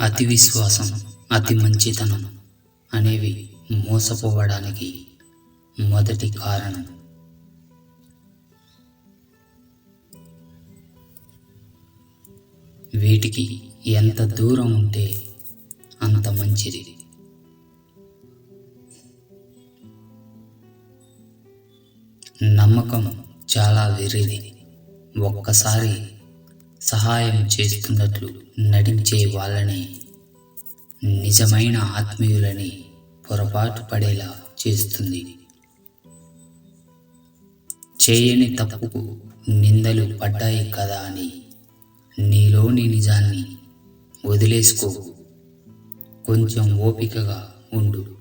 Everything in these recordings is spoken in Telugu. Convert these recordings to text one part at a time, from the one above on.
అతి విశ్వాసం అతి మంచితనం అనేవి మోసపోవడానికి మొదటి కారణం. వీటికి ఎంత దూరం ఉంటే అంత మంచిది. నమ్మకం చాలా విరిది. ఒక్కసారి సహాయం చేస్తున్నట్లు నటించే వాళ్ళని నిజమైన ఆత్మీయులని పొరపాటు పడేలా చేస్తుంది. చేయని తప్పుకు నిందలు పడ్డాయి కదా అని నీలోని నిజాన్ని వదిలేసుకో. కొంచెం ఓపికగా ఉండు.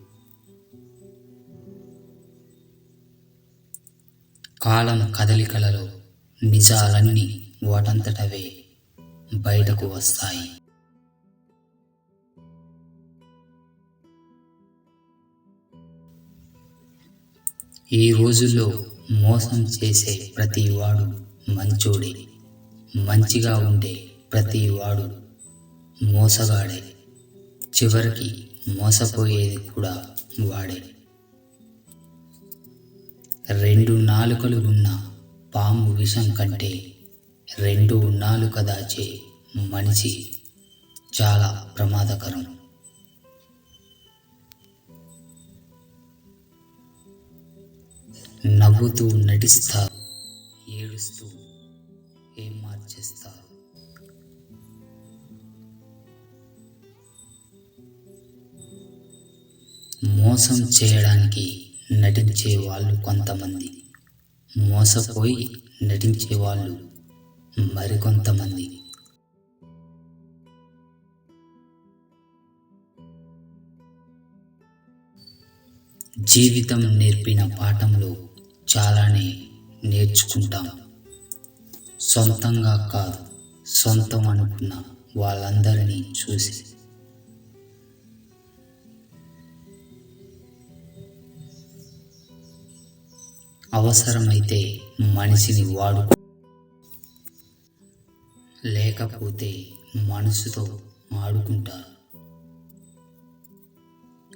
కాలం కదలికలలో నిజాలన్నీ వాటంతటవే బయటకు వస్తాయి. ఈ రోజుల్లో మోసం చేసే ప్రతి వాడు మంచోడే. మంచిగా ఉండే ప్రతి వాడు మోసగాడే. చివరికి మోసపోయేది కూడా వాడే. రెండు నాలుకలు ఉన్న పాము విషం కంటే రెండు నాలుక దాచే మనిషి చాలా ప్రమాదకరం. నవ్వుతూ నటిస్తారు ఏడుస్తూ ఏం మార్చేస్తారు? మోసం చేయడానికి నటించే వాళ్ళు కొంతమంది. మోసపోయి నటించే వాళ్ళు మరికొంతమంది. జీవితం నేర్పిన పాఠంలో చాలానే నేర్చుకుంటాం. సొంతంగా కాదు సొంతం అనుకున్న వాళ్ళందరినీ చూసి. అవసరమైతే మనిషిని వాడుకో. లేకపోతే మనసుతో ఆడుకుంటారు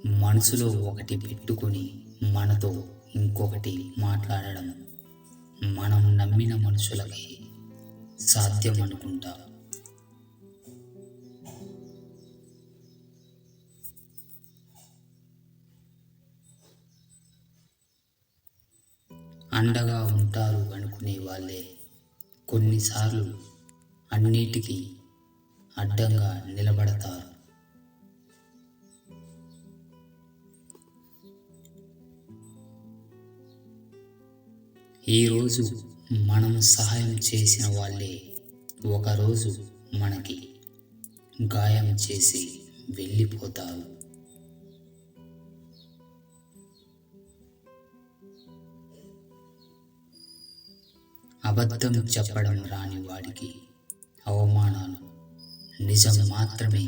మనసులో ఒకటి పెట్టుకొని మనతో ఇంకొకటి మాట్లాడడం మనం నమ్మిన మనుషులకి సాధ్యం అనుకుంటా. అండగా ఉంటారు అనుకునే వాళ్ళే కొన్నిసార్లు అన్నిటికీ అడ్డంగా నిలబడతారు. ఈరోజు మనం సహాయం చేసిన వాళ్ళే ఒకరోజు మనకి గాయం చేసి వెళ్ళిపోతారు. అబద్ధం చెప్పడం రాని వాడికి నిజం మాత్రమే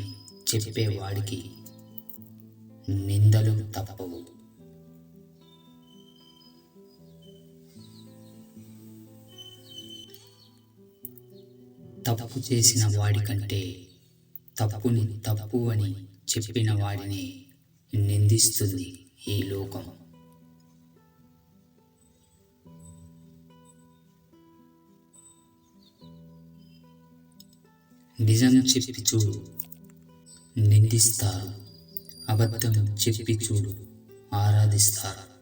చెప్పేవాడికి నిందలు తప్పవు. తప్పు చేసిన వాడికంటే తప్పుని తప్పు అని చెప్పిన వాడిని నిందిస్తుంది ఈ లోకం. నిజం చెప్పి చూడు నిందిస్తారు అబద్ధం చెప్పి చూడు ఆరాధిస్తారు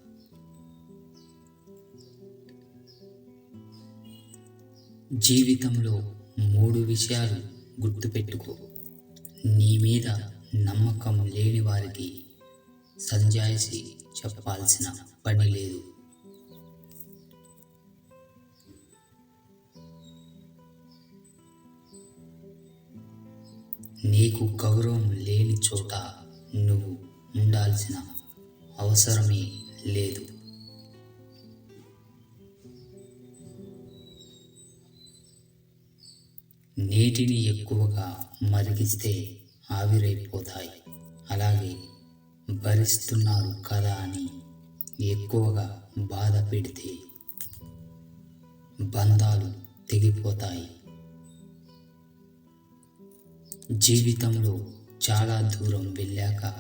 జీవితంలో మూడు విషయాలు గుర్తుపెట్టుకో. నీ మీద నమ్మకం లేని వారికి సంజాయిషి చెప్పాల్సిన పని లేదు. నీకు గౌరవం లేని చోట నువ్వు ఉండాల్సిన అవసరమే లేదు. నీటిని ఎక్కువగా మరిగిస్తే ఆవిరైపోతాయి. అలాగే భరిస్తున్నారు కదా అని ఎక్కువగా బాధ పెడితే బంధాలు తెగిపోతాయి. జీవితంలో చాలా దూరం వెళ్ళాక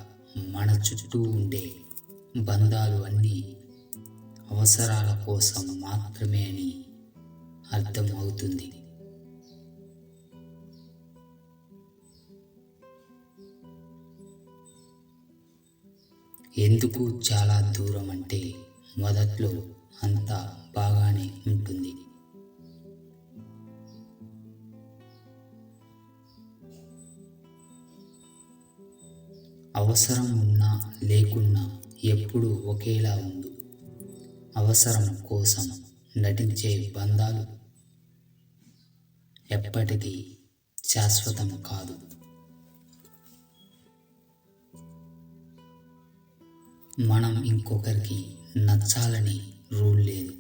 మన చుట్టూ ఉండే బంధాలు అన్నీ అవసరాల కోసం మాత్రమే అని అర్థం అవుతుంది ఎందుకు చాలా దూరం అంటే మొదట్లో అంతా బాగానే ఉంటుంది. అవసరం ఉన్నా లేకున్నా ఎప్పుడూ ఒకేలా ఉండు. అవసరం కోసం నటించే బంధాలు ఎప్పటికీ శాశ్వతం కాదు. మనం ఇంకొకరికి నచ్చాలని రూల్ లేదు.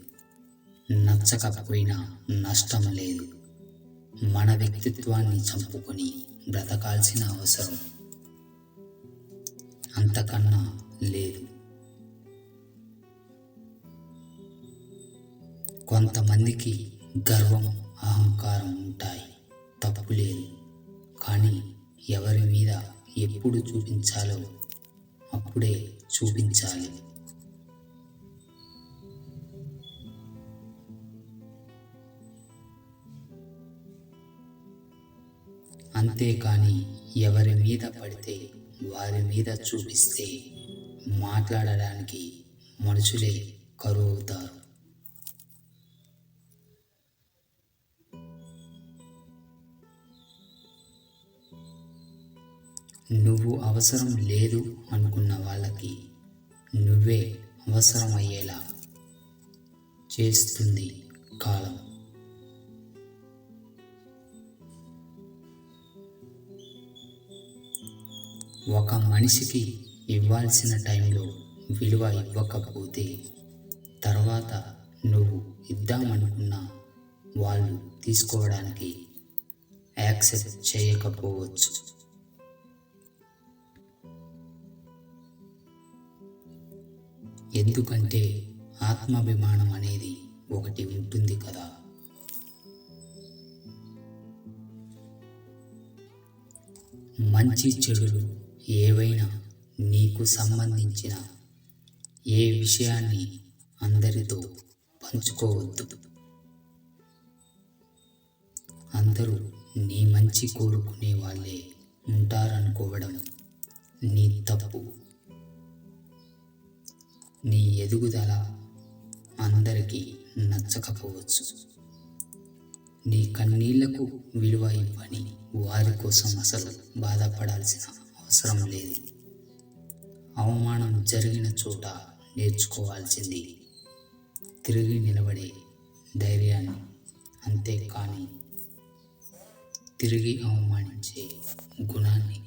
నచ్చకపోయినా నష్టం లేదు. మన వ్యక్తిత్వాన్ని చంపుకొని బ్రతకాల్సిన అవసరం అంతకన్నా లేదు. కొంతమందికి గర్వం అహంకారం ఉంటాయి. తప్పు లేదు. కానీ ఎవరి మీద ఎప్పుడు చూపించాలో అప్పుడే చూపించాలి. అంతేకాని ఎవరి మీద పడితే వారి మీద చూపిస్తే మాట్లాడడానికి మనుషులే కరువుతారు నువ్వు అవసరం లేదు అనుకున్న వాళ్ళకి నువ్వే అవసరమయ్యేలా చేస్తుంది కాలం. ఒక మనిషికి ఇవ్వాల్సిన టైంలో విలువ ఇవ్వకపోతే తర్వాత నువ్వు ఇద్దామనుకున్న వాళ్ళు తీసుకోవడానికి యాక్సెప్ట్ చేయకపోవచ్చు. ఎందుకంటే ఆత్మాభిమానం అనేది ఒకటి ఉంటుంది కదా. మంచి చెడులు ఏవైనా నీకు సంబంధించిన ఏ విషయాన్ని అందరితో పంచుకోవద్దు. అందరూ నీ మంచి కోరుకునే వాళ్ళే ఉంటారనుకోవడం నీ తప్పు. నీ ఎదుగుదల అందరికీ నచ్చకపోవచ్చు. నీ కన్నీళ్ళకు విలువ ఇవ్వని వారి కోసం అసలు బాధపడాల్సిన అవసరం లేదు. అవమానం జరిగిన చోట నేర్చుకోవాల్సింది తిరిగి నిలబడే ధైర్యాన్ని అంతేకాని తిరిగి అవమానించే గుణాన్ని